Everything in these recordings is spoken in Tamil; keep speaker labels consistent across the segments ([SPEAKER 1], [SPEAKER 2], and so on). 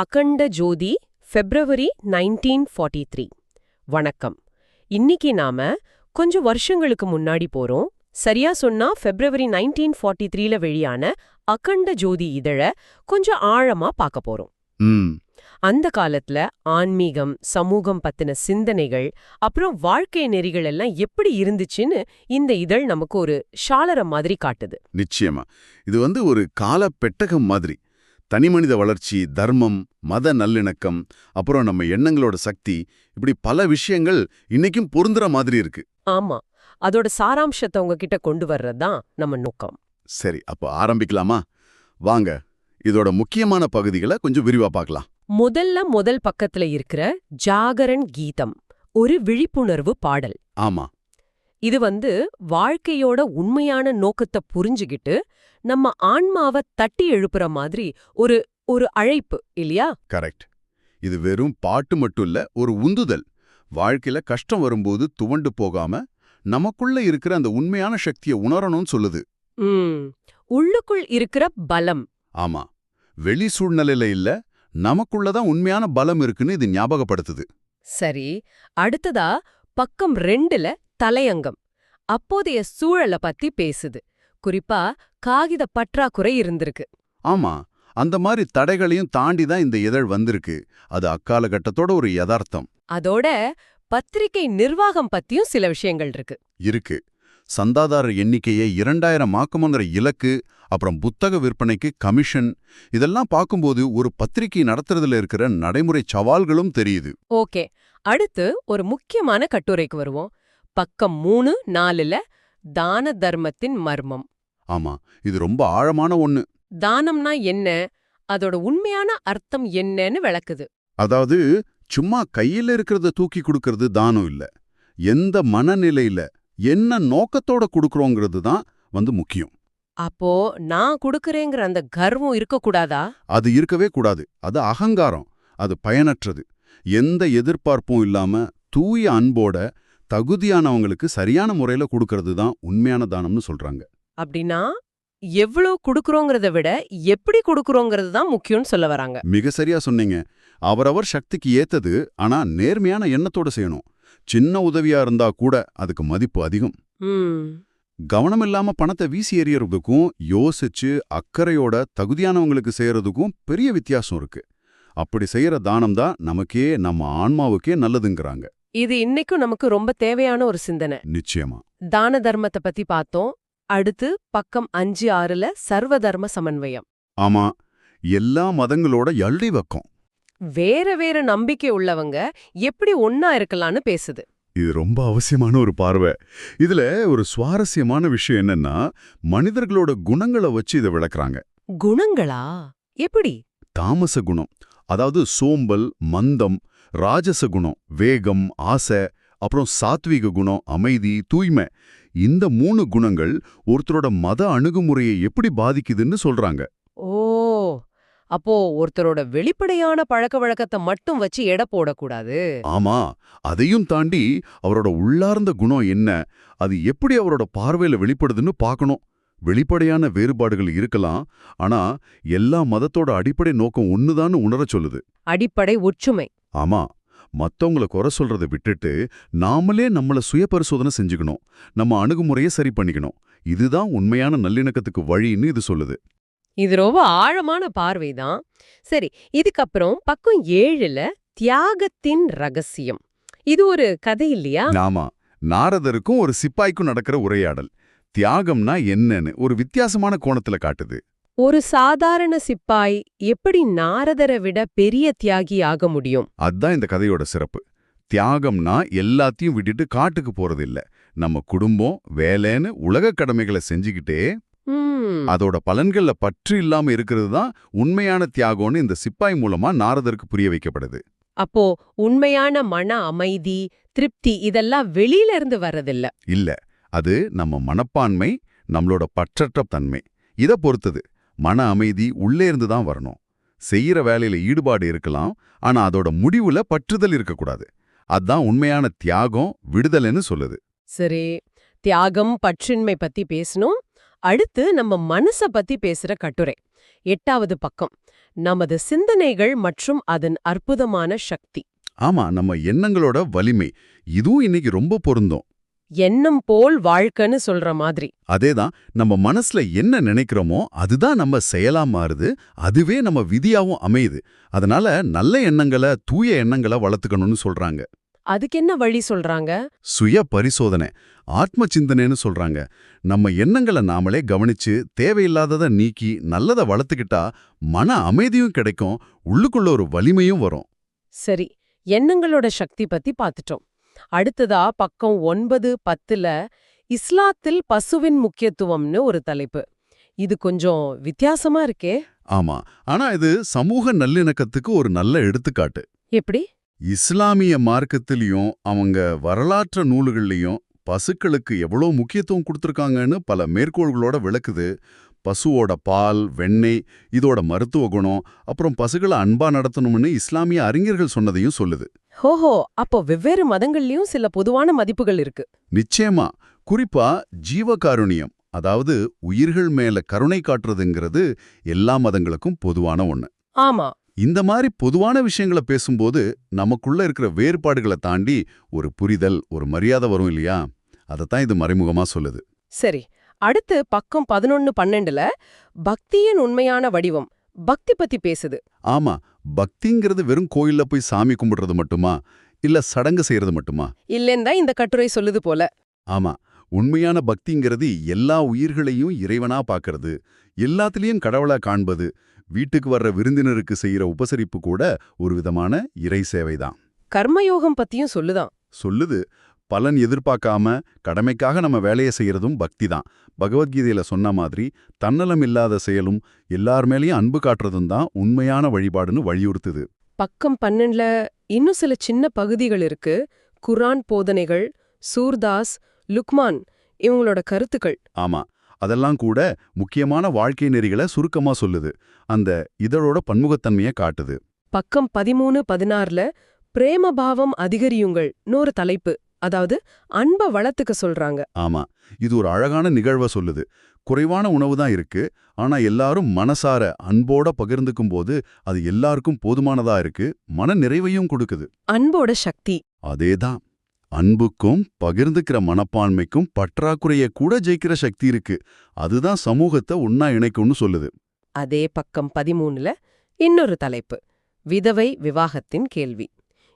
[SPEAKER 1] Akhanda Jyothi February nineteen forty three வணக்கம். இன்னைக்கு நாம கொஞ்சம் வருஷங்களுக்கு முன்னாடி போறோம். சரியா சொன்னா பிப்ரவரி நைன்டீன் ஃபார்ட்டி த்ரீல வெளியான அகண்ட ஜோதி இதழ கொஞ்சம் ஆழமா பார்க்க போறோம். அந்த காலத்துல ஆன்மீகம் சமூகம் பத்தின சிந்தனைகள் அப்புறம் வாழ்க்கை நெறிகள் எல்லாம் எப்படி இருந்துச்சுன்னு இந்த இதழ் நமக்கு ஒரு ஷாலரம் மாதிரி காட்டுது.
[SPEAKER 2] நிச்சயமா. இது வந்து ஒரு கால பெட்டகம் மாதிரி. தனிமனித வளர்ச்சி தர்மம் மத நல்லிணக்கம் அப்புறம் நம்ம எண்ணங்களோட சக்தி இப்படி பல விஷயங்கள் இன்னைக்கும் பொருந்துற மாதிரி இருக்கு.
[SPEAKER 1] ஆமா. அதோட சாராம்சத்தை உங்ககிட்ட கொண்டு வர்றதுதான் நம்ம நோக்கம்.
[SPEAKER 2] சரி அப்போ ஆரம்பிக்கலாமா? வாங்க இதோட முக்கியமான பகுதிகளை கொஞ்சம் விரிவா பார்க்கலாம்.
[SPEAKER 1] முதல்ல முதல் பக்கத்துல இருக்கிற ஜாகரன் கீதம் ஒரு விழிப்புணர்வு பாடல்.
[SPEAKER 2] ஆமா.
[SPEAKER 1] இது வந்து வாழ்க்கையோட உண்மையான நோக்கத்தை புரிஞ்சுகிட்டு நம்ம ஆன்மாவை தட்டி எழுப்புற மாதிரி ஒரு ஒரு அழைப்பு இல்லையா?
[SPEAKER 2] கரெக்ட். இது வெறும் பாட்டு மட்டும் இல்ல ஒரு உந்துதல். வாழ்க்கையில கஷ்டம் வரும்போது துவண்டு போகாம நமக்குள்ள இருக்கிற அந்த உண்மையான சக்தியை உணரணும்னு சொல்லுது.
[SPEAKER 1] உள்ளுக்குள் இருக்கிற பலம்.
[SPEAKER 2] ஆமா. வெளி சூழ்நிலையில இல்ல நமக்குள்ளதான் உண்மையான பலம் இருக்குன்னு இது ஞாபகப்படுத்துது.
[SPEAKER 1] சரி. அடுத்ததா பக்கம் ரெண்டுல தலையங்கம் அப்போதைய சூழல பத்தி பேசுது. குறிப்பா காகித பற்றாக்குறை இருந்திருக்கு.
[SPEAKER 2] ஆமா அந்த மாதிரி தடைகளையும் தாண்டி தான் இந்த இதழ் வந்திருக்கு. அது அக்காலகட்டத்தோட ஒரு யதார்த்தம்.
[SPEAKER 1] அதோட பத்திரிகை நிர்வாகம் பத்தியும் சில விஷயங்கள் இருக்கு.
[SPEAKER 2] இருக்கு. சந்தாதாரர் எண்ணிக்கையை இரண்டாயிரம் ஆக்கமுங்கிற இலக்கு அப்புறம் புத்தக விற்பனைக்கு கமிஷன் இதெல்லாம் பார்க்கும்போது ஒரு பத்திரிகை நடத்துறதுல இருக்கிற நடைமுறை சவால்களும் தெரியுது.
[SPEAKER 1] ஓகே அடுத்து ஒரு முக்கியமான கட்டுரைக்கு வருவோம். பக்கம் மூணு நாலுல தான தர்மத்தின் மர்மம்.
[SPEAKER 2] ஆமா இது ரொம்ப ஆழமான ஒண்ணு.
[SPEAKER 1] தானம்னா என்ன? அதோட உண்மையான அர்த்தம் என்னன்னு விளக்குது.
[SPEAKER 2] அதாவது சும்மா கையில இருக்கிறத தூக்கி கொடுக்கறது தானம் இல்ல. எந்த மனநிலையில என்ன நோக்கத்தோட கொடுக்கறோங்கிறது தான் வந்து முக்கியம்.
[SPEAKER 1] அப்போ நான் குடுக்கறேங்கிற அந்த கர்வம் இருக்கக்கூடாதா
[SPEAKER 2] அது இருக்கவே கூடாது. அது அகங்காரம். அது பயனற்றது. எந்த எதிர்பார்ப்பும் இல்லாம தூய அன்போட தகுதியானவங்களுக்கு சரியான முறையில கொடுக்கறது தான் உண்மையான தானம்னு சொல்றாங்க.
[SPEAKER 1] அப்படின்னா எவ்வளவு குடுக்கறோங்கிறத விட எப்படி குடுக்கறோங்கிறது தான் முக்கியம்னு சொல்ல வராங்க.
[SPEAKER 2] மிக சரியா சொன்னீங்க. அவரவர் சக்திக்கு ஏத்தது ஆனா நேர்மையான எண்ணத்தோட செய்யணும். சின்ன உதவியா இருந்தா கூட அதுக்கு மதிப்பு அதிகம். கவனம் இல்லாம பணத்தை வீசி எறியறதுக்கும் யோசிச்சு அக்கறையோட தகுதியானவங்களுக்கு செய்யறதுக்கும் பெரிய வித்தியாசம் இருக்கு. அப்படி செய்யற தானம் தான் நமக்கே நம்ம ஆன்மாவுக்கே நல்லதுங்கிறாங்க.
[SPEAKER 1] இது இன்னைக்கும் நமக்கு ரொம்ப தேவையான ஒரு சிந்தனை.
[SPEAKER 2] நிச்சயமா.
[SPEAKER 1] தான தர்மத்தை பத்தி பார்த்தோம். அடுத்து பக்கம் அஞ்சு ஆறுல சர்வ தர்ம சமன்வயம்.
[SPEAKER 2] ஆமா எல்லா மதங்களோட எல்லை வக்கம்.
[SPEAKER 1] வேற வேற நம்பிக்கை உள்ளவங்க எப்படி ஒன்னா இருக்கலாம்னு பேசுது.
[SPEAKER 2] இது ரொம்ப அவசியமான ஒரு பார்வை. இதுல ஒரு சுவாரஸ்யமான விஷயம் என்னன்னா மனிதர்களோட குணங்களை வச்சு இதை விளக்குறாங்க.
[SPEAKER 1] குணங்களா? எப்படி?
[SPEAKER 2] தாமச குணம். அதாவது சோம்பல் மந்தம் ராஜச குணம் வேகம் ஆசை அப்புறம் சாத்வீக குணம் அமைதி தூய்மை. இந்த மூணு குணங்கள் ஒருத்தரோட மத அணுகுமுறையை எப்படி பாதிக்குதுன்னு சொல்றாங்க.
[SPEAKER 1] ஓ அப்போ ஒருத்தரோட வெளிப்படையான பழக்க வழக்கத்தை மட்டும் வச்சு எடை போடக்கூடாது?
[SPEAKER 2] ஆமா அதையும் தாண்டி அவரோட உள்ளார்ந்த குணம் என்ன அது எப்படி அவரோட பார்வையில வெளிப்படுதுன்னு பார்க்கணும். வெளிப்படையான வேறுபாடுகள் இருக்கலாம் ஆனா எல்லா மதத்தோட அடிப்படை நோக்கம் ஒண்ணுதான்னு உணரச் சொல்லுது.
[SPEAKER 1] அடிப்படை ஒற்றுமை.
[SPEAKER 2] ஆமா மத்தவங்கள குறை சொல்றதை விட்டுட்டு நாமளே நம்மள சுய பரிசோதனை செஞ்சுக்கணும். நம்ம அணுகுமுறையை சரி பண்ணிக்கணும். இதுதான் உண்மையான நல்லிணக்கத்துக்கு வழின்னு இது சொல்லுது.
[SPEAKER 1] இது ரொம்ப ஆழமான பார்வைதான் சரி இதுக்கப்புறம் பக்கம் ஏழுல தியாகத்தின் ரகசியம். இது ஒரு கதை இல்லையா?
[SPEAKER 2] ஆமா நாரதருக்கும் ஒரு சிப்பாய்க்கும் நடக்கிற உரையாடல். தியாகம்னா என்னன்னு ஒரு வித்தியாசமான கோணத்துல காட்டுது.
[SPEAKER 1] ஒரு சாதாரண சிப்பாய் எப்படி நாரதரை விட பெரிய தியாகி ஆக முடியும்?
[SPEAKER 2] அதான் இந்த கதையோட சிறப்பு. தியாகம்னா எல்லாத்தையும் விட்டுட்டு காட்டுக்கு போறதில்ல. நம்ம குடும்பம் வேலைன்னு உலக கடமைகளை செஞ்சுக்கிட்டே அதோட பலன்கள்ல பற்று இல்லாம இருக்கிறது தான் உண்மையான தியாகம்னு இந்த சிப்பாய் மூலமா நாரதருக்கு புரிய வைக்கப்படுது
[SPEAKER 1] அப்போ உண்மையான மன அமைதி திருப்தி இதெல்லாம் வெளியில இருந்து வர்றதில்ல.
[SPEAKER 2] இல்ல அது நம்ம மனப்பான்மை நம்மளோட பற்றற்ற தன்மை. இத பொறுத்தது. மன அமைதி உள்ளே இருந்து தான் வரணும். செய்யற வேலையில ஈடுபாடு இருக்கலாம் ஆனா அதோட முடிவுல பற்றுதல் இருக்கக்கூடாது. அதான் உண்மையான தியாகம் விடுதலைன்னு சொல்லுது.
[SPEAKER 1] சரி தியாகம் பற்றின்மை பத்தி பேசணும். அடுத்து நம்ம மனச பத்தி பேசுற கட்டுரை. எட்டாவது பக்கம் நமது சிந்தனைகள் மற்றும் அதன் அற்புதமான சக்தி.
[SPEAKER 2] ஆமா நம்ம எண்ணங்களோட வலிமை. இதுவும் இன்னைக்கு ரொம்ப பொருந்தும்.
[SPEAKER 1] எண்ணம் போல் வாழ்க்கைன்னு சொல்ற மாதிரி.
[SPEAKER 2] அதேதான் நம்ம மனசுல என்ன நினைக்கிறோமோ அதுதான் நம்ம செயலா மாறுது அதுவே நம்ம விதியாவும் அமையுது. அதனால நல்ல எண்ணங்களை தூய எண்ணங்களை வளர்த்துக்கணும்னு சொல்றாங்க.
[SPEAKER 1] அதுக்கு என்ன வழி சொல்றாங்க?
[SPEAKER 2] சுய பரிசோதனை ஆத்ம சிந்தனைன்னு சொல்றாங்க. நம்ம எண்ணங்களை நாமளே கவனிச்சு தேவையில்லாததை நீக்கி நல்லதை வளர்த்துக்கிட்டா மன அமைதியும் கிடைக்கும் உள்ளுக்குள்ள ஒரு வலிமையும் வரும்.
[SPEAKER 1] சரி எண்ணங்களோட சக்தி பத்தி பார்த்துட்டோம் அடுத்ததா பக்கம் ஒன்பது பத்துல இஸ்லாத்தில் பசுவின் முக்கியத்துவம்னு ஒரு தலைப்பு. இது கொஞ்சம் வித்தியாசமா இருக்கே.
[SPEAKER 2] ஆமா. ஆனா இது சமூக நல்லிணக்கத்துக்கு ஒரு நல்ல எடுத்துக்காட்டு.
[SPEAKER 1] எப்படி?
[SPEAKER 2] இஸ்லாமிய மார்க்கத்திலையும் அவங்க வரலாற்று நூல்கள்லையும் பசுக்களுக்கு எவ்வளோ முக்கியத்துவம் கொடுத்துருக்காங்கன்னு பல மேற்கோள்களோட விளக்குது. பசுவோட பால் வெண்ணெய் இதோட மருத்துவ குணம் அப்புறம் பசுகளை அன்பா நடத்தணும்னு இஸ்லாமிய அறிஞர்கள் சொன்னதையும் சொல்லுது.
[SPEAKER 1] ஹோஹோ அப்போ வெவ்வேறு மதங்கள்லயும் சில பொதுவான மதிப்புகள் இருக்கு.
[SPEAKER 2] நிச்சயமா. குறிப்பா ஜீவகாருண்யம் அதாவது உயிர்கள் மேல கருணை காட்டுறதுங்கிறது எல்லா மதங்களுக்கும் பொதுவான ஒண்ணு.
[SPEAKER 1] ஆமா.
[SPEAKER 2] இந்த மாதிரி பொதுவான விஷயங்களை பேசும்போது நமக்குள்ள இருக்கிற வேறுபாடுகளை தாண்டி ஒரு புரிதல் ஒரு மரியாதை வரும் இல்லையா? அதைத்தான் இது மறைமுகமா சொல்லுது.
[SPEAKER 1] சரி அடுத்து பக்கம் பதினொன்னு பன்னெண்டுல பக்தியின் உண்மையான வடிவம் பக்தி பத்தி பேசுது.
[SPEAKER 2] ஆமா பக்திங்கிறது வெறும் கோயில்ல போய் சாமி கும்பிடுறது மட்டுமா? இல்ல சடங்கு செய்யறது மட்டுமா?
[SPEAKER 1] இல்லேந்தா இந்த கட்டுரை சொல்லுது போல.
[SPEAKER 2] ஆமா. உண்மையான பக்திங்கிறது எல்லா உயிர்களையும் இறைவனா பார்க்கறது எல்லாத்துலயும் கடவுளா காண்பது. வீட்டுக்கு வர்ற விருந்தினருக்கு செய்யற உபசரிப்பு கூட ஒரு விதமான இறை சேவைதான்.
[SPEAKER 1] கர்மயோகம் பத்தியும் சொல்லுதான்.
[SPEAKER 2] சொல்லுது. பலன் எதிர்பார்க்காம கடமைக்காக நம்ம வேலையை செய்யறதும் பக்தி தான் பகவத்கீதையில சொன்ன மாதிரி தன்னலம் இல்லாத செயலும் எல்லார் மேலேயும் அன்பு காட்டுறதும் தான் உண்மையான வழிபாடுன்னு வலியுறுத்துது.
[SPEAKER 1] பக்கம் பன்னெண்டுல இன்னும் சில சின்ன பகுதிகள் இருக்கு. குர்ஆன் போதனைகள் சூர்தாஸ் லுக்மான் இவங்களோட கருத்துக்கள்.
[SPEAKER 2] ஆமா. அதெல்லாம் கூட முக்கியமான வாழ்க்கை நெறிகளை சுருக்கமா சொல்லுது. அந்த இதழோட பன்முகத்தன்மையை காட்டுது.
[SPEAKER 1] பக்கம் பதிமூணு பதினாறுல பிரேமபாவம் அதிகரியுங்கள்னு ஒரு தலைப்பு. அதாவது அன்ப வளர்த்துக்க சொல்றாங்க.
[SPEAKER 2] ஆமா. இது ஒரு அழகான நிகழ்வை சொல்லுது. குறைவான உணவு தான் இருக்கு. ஆனா எல்லாரும் மனசார அன்போட பகிர்ந்துக்கும் போது அது எல்லாருக்கும் போதுமானதா இருக்கு. மன நிறைவையும் கொடுக்குது.
[SPEAKER 1] அன்போட சக்தி.
[SPEAKER 2] அதேதான். அன்புக்கும் பகிர்ந்துக்கிற மனப்பான்மைக்கும் பற்றாக்குறைய கூட ஜெயிக்கிற சக்தி இருக்கு. அதுதான் சமூகத்தை ஒன்னா இணைக்கும்னு சொல்லுது.
[SPEAKER 1] அதே பக்கம் பதிமூணுல இன்னொரு தலைப்பு. விதவை விவாகத்தின் கேள்வி.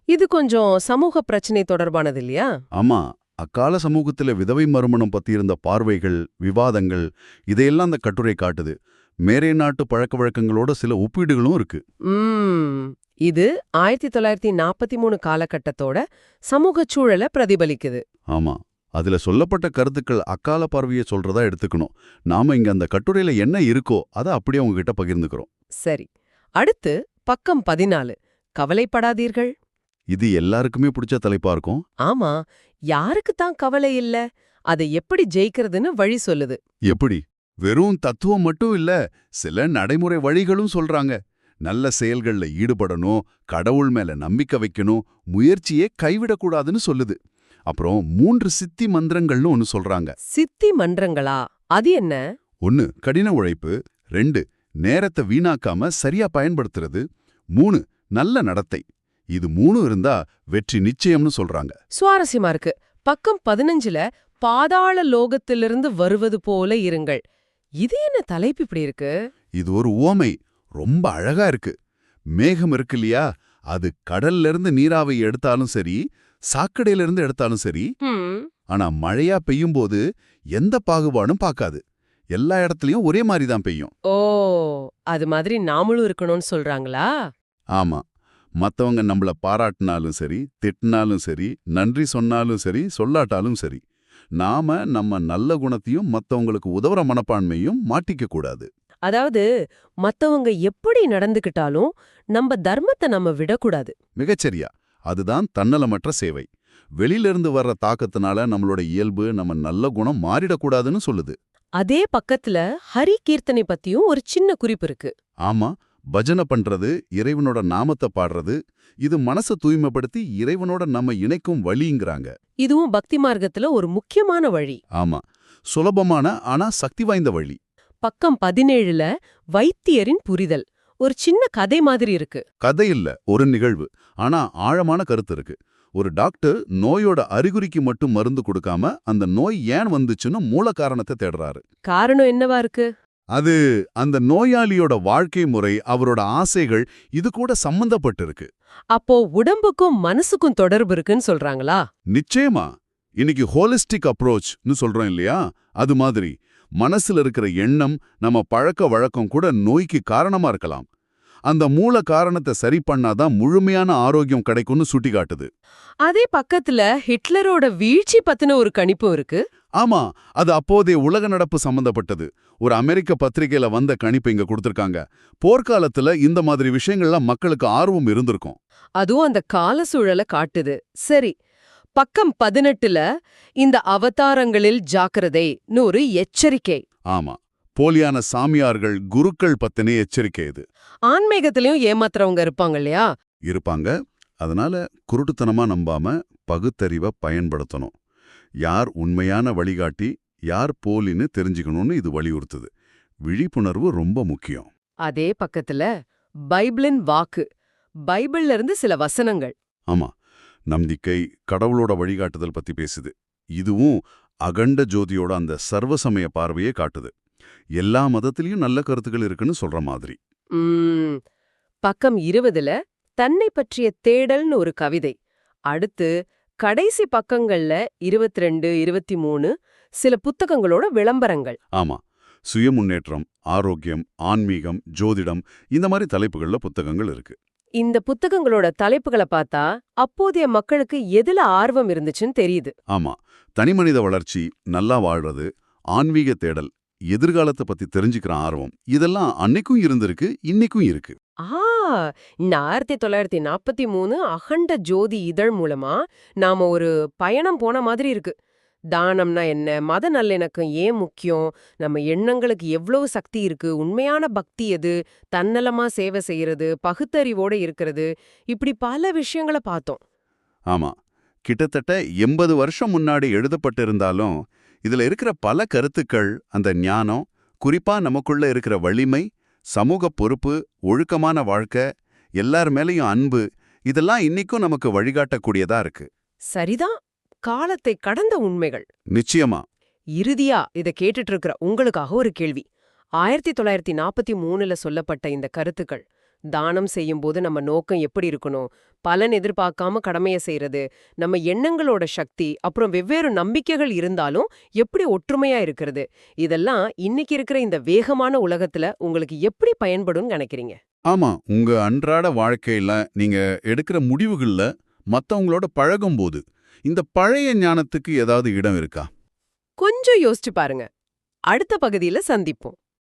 [SPEAKER 1] இது கொஞ்சம் சமூக பிரச்சனை தொடர்பானது இல்லையா?
[SPEAKER 2] ஆமா. அக்கால சமூகத்துல விதவை மறுமணம் பத்தி இருந்த பார்வைகள் விவாதங்கள் இதையெல்லாம் அந்த கட்டுரை காட்டுது. மேரே நாட்டு பழக்க வழக்கங்களோட சில ஒப்பீடுகளும் இருக்கு.
[SPEAKER 1] இது ஆயிரத்தி தொள்ளாயிரத்தி நாற்பத்தி மூணு காலகட்டத்தோட சமூக சூழலை பிரதிபலிக்குது.
[SPEAKER 2] ஆமா. அதுல சொல்லப்பட்ட கருத்துக்கள் அக்கால பார்வையை சொல்றதா எடுத்துக்கணும். நாம இங்க அந்த கட்டுரையில என்ன இருக்கோ அதை அப்படியே உங்ககிட்ட பகிர்ந்துக்கிறோம்.
[SPEAKER 1] சரி. அடுத்து பக்கம் பதினாலு. கவலைப்படாதீர்கள்.
[SPEAKER 2] இது எல்லாருக்குமே பிடிச்ச தலைப்பா இருக்கும்.
[SPEAKER 1] ஆமா யாருக்கு தான் கவலை இல்ல? அதை எப்படி ஜெயிக்கிறதுன்னு வழி சொல்லுது.
[SPEAKER 2] எப்படி? வெறும் தத்துவம் மட்டும் இல்ல சில நடைமுறை வழிகளும் சொல்றாங்க. நல்ல செயல்கள்ல ஈடுபடணும் கடவுள் மேல நம்பிக்கை வைக்கணும் முயற்சியே கைவிடக்கூடாதுன்னு சொல்லுது. அப்புறம் மூன்று சித்தி மந்திரங்கள்னு ஒன்னு சொல்றாங்க.
[SPEAKER 1] சித்தி மன்றங்களா அது என்ன?
[SPEAKER 2] ஒன்னு கடின உழைப்பு. ரெண்டு நேரத்தை வீணாக்காம சரியா பயன்படுத்துறது. மூணு நல்ல நடத்தை. இது மூணு இருந்தா வெற்றி நிச்சயம்னு சொல்றாங்க.
[SPEAKER 1] சுவாரஸ்யமா இருக்கு. பக்கம் பதினஞ்சுல பாதாள லோகத்திலிருந்து வருவது போல இருங்கள். இது என்ன தலைப்பு இப்படி இருக்கு?
[SPEAKER 2] இது ஒரு உவமை. ரொம்ப அழகா இருக்கு. மேகம் இருக்கு இல்லையா? அது கடல்ல இருந்து நீராவை எடுத்தாலும் சரி சாக்கடையில இருந்து எடுத்தாலும் சரி ஆனா மழையா பெய்யும்போது எந்த பாகுபாடும் பார்க்காது. எல்லா இடத்துலயும் ஒரே மாதிரி தான் பெய்யும்.
[SPEAKER 1] ஓ அது மாதிரி நாமளும் இருக்கணும்னு சொல்றாங்களா?
[SPEAKER 2] ஆமா. மத்தவங்க நம்மள பாராட்டினாலும் சரி திட்டினாலும் சரி நன்றி சொன்னாலும் சரி சொல்லாட்டாலும் சரி நாம நம்ம நல்ல குணத்தையும் மத்தவங்களுக்கு உதவுற மனப்பான்மையும் மாட்டிக்க கூடாது.
[SPEAKER 1] அதாவது மத்தவங்க எப்படி நடந்துக்கிட்டாலும் நம்ம தர்மத்தை நம்ம விடக்கூடாது.
[SPEAKER 2] மிகச்சரியா. அதுதான் தன்னலமற்ற சேவை. வெளியிலிருந்து வர்ற தாக்கத்தினால நம்மளோட இயல்பு நம்ம நல்ல குணம் மாறிடக்கூடாதுன்னு சொல்லுது.
[SPEAKER 1] அதே பக்கத்துல ஹரி கீர்த்தனை பத்தியும் ஒரு சின்ன குறிப்பு இருக்கு.
[SPEAKER 2] ஆமா. பஜனை பண்றது இறைவனோட நாமத்தை பாடுறது இது மனசை தூய்மைப்படுத்தி இறைவனோட நம்ம இணைக்கும் வழிங்கிறாங்க.
[SPEAKER 1] இதுவும் பக்தி மார்க்கத்துல ஒரு முக்கியமான வழி.
[SPEAKER 2] ஆமா. சுலபமான ஆனா சக்தி வாய்ந்த வழி.
[SPEAKER 1] பக்கம் பதினேழுல வைத்தியரின் புரிதல். ஒரு சின்ன கதை மாதிரி இருக்கு.
[SPEAKER 2] கதை இல்ல ஒரு நிகழ்வு. ஆனா ஆழமான கருத்து இருக்கு. ஒரு டாக்டர் நோயோட அறிகுறிக்கு மட்டும் மருந்து கொடுக்காம அந்த நோய் ஏன் வந்துச்சுன்னு மூல காரணத்தை தேடுறாரு.
[SPEAKER 1] காரணம் என்னவா இருக்கு?
[SPEAKER 2] அது அந்த நோயாளியோட வாழ்க்கை முறை அவரோட ஆசைகள் இது கூட சம்பந்தப்பட்டு இருக்கு
[SPEAKER 1] அப்போ உடம்புக்கும் மனசுக்கும் தொடர்பு இருக்குன்னு சொல்றாங்களா?
[SPEAKER 2] நிச்சயமா. இன்னைக்கு ஹோலிஸ்டிக் அப்ரோச்னு சொல்றோம் இல்லையா? அது மாதிரி மனசுல இருக்கிற எண்ணம் நம்ம பழக்க வழக்கம் கூட நோய்க்கு காரணமா இருக்கலாம். அந்த மூல காரணத்தை சரி பண்ணாதான் முழுமையான ஆரோக்கியம் கிடைக்கும்னு சுட்டிக்காட்டுது.
[SPEAKER 1] அதே பக்கத்துல ஹிட்லரோட வீழ்ச்சி பத்தின ஒரு கணிப்பும் இருக்கு.
[SPEAKER 2] ஆமா அது அப்போதைய உலக நடப்பு சம்பந்தப்பட்டது. ஒரு அமெரிக்க பத்திரிகையில வந்த கணிப்பு இங்க கொடுத்திருக்காங்க. போர்க்காலத்துல இந்த மாதிரி விஷயங்கள்லாம் மக்களுக்கு ஆர்வம் இருந்திருக்கும்.
[SPEAKER 1] அதுவும் அந்த கால சூழலை காட்டுது. சரி பக்கம் பதினெட்டுல இந்த அவதாரங்களில் ஜாக்கிரதைன்னு ஒரு எச்சரிக்கை.
[SPEAKER 2] ஆமா. போலியான சாமியார்கள் குருக்கள் பத்தின எச்சரிக்கை இது.
[SPEAKER 1] ஆன்மீகத்திலயும் ஏமாத்துறவங்க இருப்பாங்க இல்லையா?
[SPEAKER 2] இருப்பாங்க. அதனால குருட்டுத்தனமா நம்பாம பகுத்தறிவை பயன்படுத்தணும். யார் உண்மையான வழிகாட்டி யார் போலின்னு தெரிஞ்சுக்கணும்னு இது வலியுறுத்துது. விழிப்புணர்வு ரொம்ப முக்கியம்.
[SPEAKER 1] அதே பக்கத்துல பைபிளின் வாக்கு. பைபிள்ல இருந்து சில வசனங்கள்.
[SPEAKER 2] ஆமா. நம்பிக்கை கடவுளோட வழிகாட்டுதல் பத்தி பேசுது. இதுவும் அகண்ட ஜோதியோட அந்த சர்வசமய பார்வையே காட்டுது. எல்லா மதத்திலயும் நல்ல கருத்துக்கள் இருக்குன்னு சொல்ற மாதிரி.
[SPEAKER 1] உம், பக்கம் இருபதுல தன்னை பற்றிய தேடல்னு ஒரு கவிதை. அடுத்து கடைசி பக்கங்கள்ல இருபத்தி ரெண்டு இருபத்தி மூணு சில புத்தகங்களோட விளம்பரங்கள்.
[SPEAKER 2] ஆமா. சுய முன்னேற்றம் ஆரோக்கியம் ஆன்மீகம் ஜோதிடம் இந்த மாதிரி தலைப்புகள்ல புத்தகங்கள் இருக்கு.
[SPEAKER 1] இந்த புத்தகங்களோட தலைப்புகளை பார்த்தா அப்போதைய மக்களுக்கு எதுல ஆர்வம் இருந்துச்சுன்னு தெரியுது.
[SPEAKER 2] ஆமா. தனிமனித வளர்ச்சி நல்லா வாழ்றது ஆன்மீக தேடல் எதிர்காலத்தை பத்தி தெரிஞ்சுக்கிற ஆர்வம் இதெல்லாம் அன்னைக்கும் இருந்திருக்கு இன்னைக்கும் இருக்கு.
[SPEAKER 1] ஆ ஆயிரத்தி தொள்ளாயிரத்தி நாற்பத்தி மூணு அகண்ட ஜோதி இதழ் மூலமா நாம ஒரு பயணம் போன மாதிரி இருக்கு. தானம்னா என்ன மத நல்லிணக்கம் ஏன் முக்கியம் நம்ம எண்ணங்களுக்கு எவ்வளவு சக்தி இருக்கு உண்மையான பக்தி எது தன்னலமா சேவை செய்யறது பகுத்தறிவோட இருக்கிறது இப்படி பல விஷயங்களை பார்த்தோம்.
[SPEAKER 2] ஆமா கிட்டத்தட்ட எண்பது வருஷம் முன்னாடி எழுதப்பட்டிருந்தாலும் இதுல இருக்கிற பல கருத்துக்கள் அந்த ஞானம் குறிப்பா நமக்குள்ள இருக்கிற வலிமை சமூக பொறுப்பு ஒழுக்கமான வாழ்க்கை எல்லார் மேலயும் அன்பு இதெல்லாம் இன்னைக்கும் நமக்கு வழிகாட்டக்கூடியதா இருக்கு.
[SPEAKER 1] சரிதான். காலத்தை கடந்த உண்மைகள்.
[SPEAKER 2] நிச்சயமா.
[SPEAKER 1] இறுதியா இத கேட்டுட்டு இருக்கிற உங்களுக்காக ஒரு கேள்வி. ஆயிரத்தி தொள்ளாயிரத்தி நாற்பத்தி மூணுல சொல்லப்பட்ட இந்த கருத்துக்கள் தானம் செய்யும்போது நம்ம நோக்கம் எப்படி இருக்கணும்? பலன் எதிர்பார்க்காம கடமைய செய்யறது நம்ம எண்ணங்களோட சக்தி அப்புறம் வெவ்வேறு நம்பிக்கைகள் இருந்தாலும் எப்படி ஒற்றுமையா இருக்கிறது? இதெல்லாம் இன்னைக்கு இருக்கிற இந்த வேகமான உலகத்துல உங்களுக்கு எப்படி பயன்படும்னு நினைக்கிறீங்க?
[SPEAKER 2] ஆமா உங்க அன்றாட வாழ்க்கையில நீங்க எடுக்கிற முடிவுகள்ல மத்தவங்களோட பழகும்போது இந்த பழைய ஞானத்துக்கு ஏதாவது இடம் இருக்கா?
[SPEAKER 1] கொஞ்சம் யோசிச்சு பாருங்க. அடுத்த பகுதியில சந்திப்போம்.